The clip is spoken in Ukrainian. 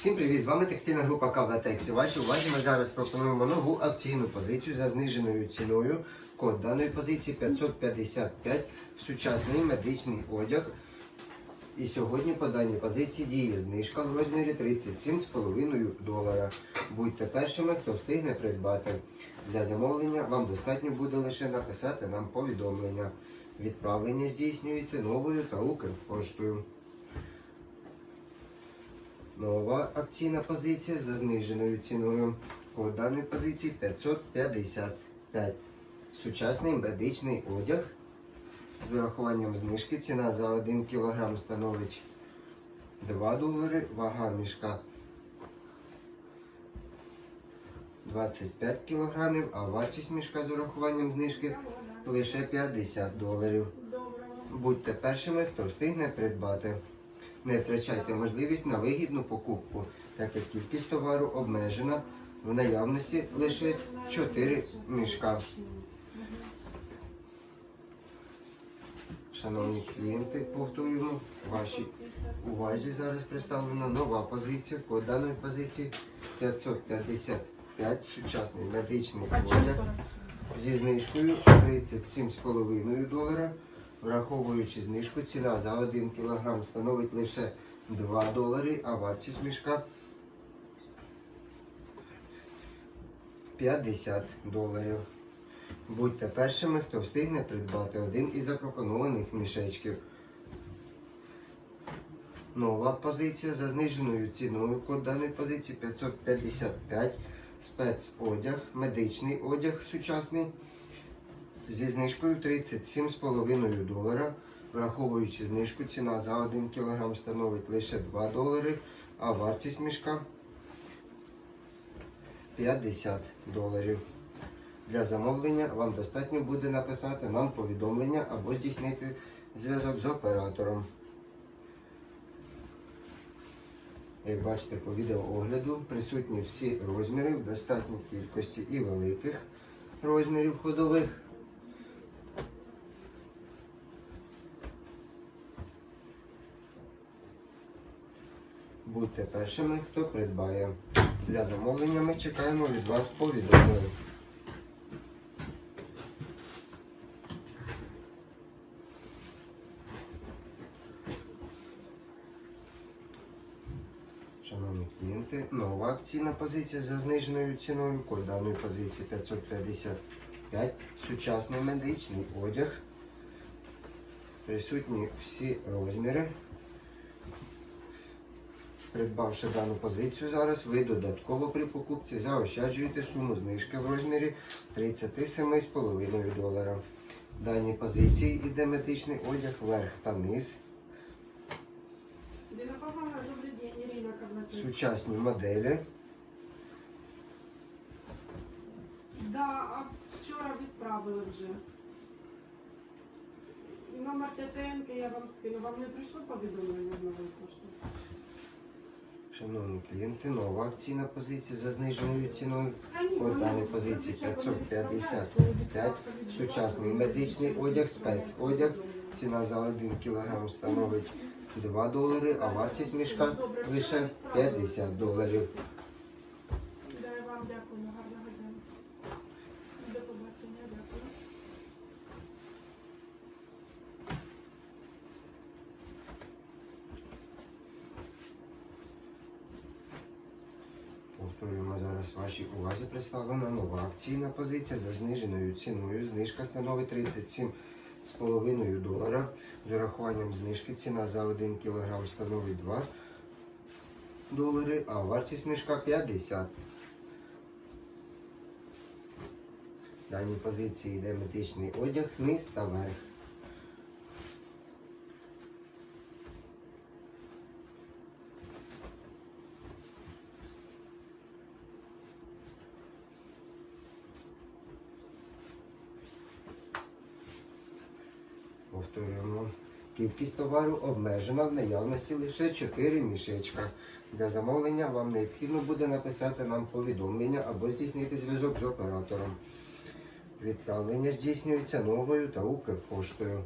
Всім привіт! З вами текстильна група Кавлатексі. Вашій увазі ми зараз пропонуємо нову акційну позицію за зниженою ціною. Код даної позиції 555 сучасний медичний одяг. І сьогодні по даній позиції діє знижка в розмірі 37,5 долара. Будьте першими, хто встигне придбати. Для замовлення вам достатньо буде лише написати нам повідомлення. Відправлення здійснюється новою та Укрпоштою. Нова акційна позиція за зниженою ціною. По даній позиції 555. Сучасний медичний одяг. З урахуванням знижки ціна за 1 кг становить 2 долари, вага мішка 25 кг, а вартість мішка з урахуванням знижки лише 50 доларів. Будьте першими, хто встигне придбати. Не втрачайте можливість на вигідну покупку, так як кількість товару обмежена, в наявності лише 4 мішка. Шановні клієнти, повторюємо, вашій увазі зараз представлена нова позиція. По даної позиції 555 сучасний медичний одяг зі знижкою 37,5 долара. Враховуючи знижку, ціна за 1 кг становить лише 2 долари, а вартість мішка 50 доларів. Будьте першими, хто встигне придбати один із запропонованих мішечків. Нова позиція за зниженою ціною. Код даної позиції 555. Спецодяг, медичний одяг сучасний зі знижкою 37,5 долара. Враховуючи знижку, ціна за 1 кг становить лише 2 долари, а вартість мішка 50 доларів. Для замовлення вам достатньо буде написати нам повідомлення або здійснити зв'язок з оператором. Як бачите по відеоогляду, присутні всі розміри в достатній кількості і великих розмірів ходових. Будьте першими, хто придбає. Для замовлення ми чекаємо від вас повідомлення. Шановні клієнти, нова акційна позиція за зниженою ціною. Код позиції 555. Сучасний медичний одяг. Присутні всі розміри. Придбавши дану позицію зараз, ви додатково при покупці заощаджуєте суму знижки в розмірі 37,5 долара. В даній позиції йде медичний одяг верх та низ. Сучасні моделі. Да, а вчора відправили вже. Номер ТТН я вам скину. Вам не прийшло повідомлення з нової пошти? Шановні клієнти, нова акційна позиція за зниженою ціною. По даній позиції 555. Сучасний медичний одяг, спецодяг. Ціна за 1 кг становить 2 долари, а вартість мішка лише 50 доларів. Да, я вам дякую, гарного дня. До побачення, дякую. Повторюємо зараз вашій увазі представлена нова акційна позиція за зниженою ціною. Знижка становить 37,5 долара. З урахуванням знижки ціна за 1 кг становить 2 долари, а вартість мішка 50. В даній позиції йде медичний одяг, низ та верх. Повторюємо. Кількість товару обмежена в наявності лише 4 мішечка. Для замовлення вам необхідно буде написати нам повідомлення або здійснити зв'язок з оператором. Відправлення здійснюється новою та Укрпоштою.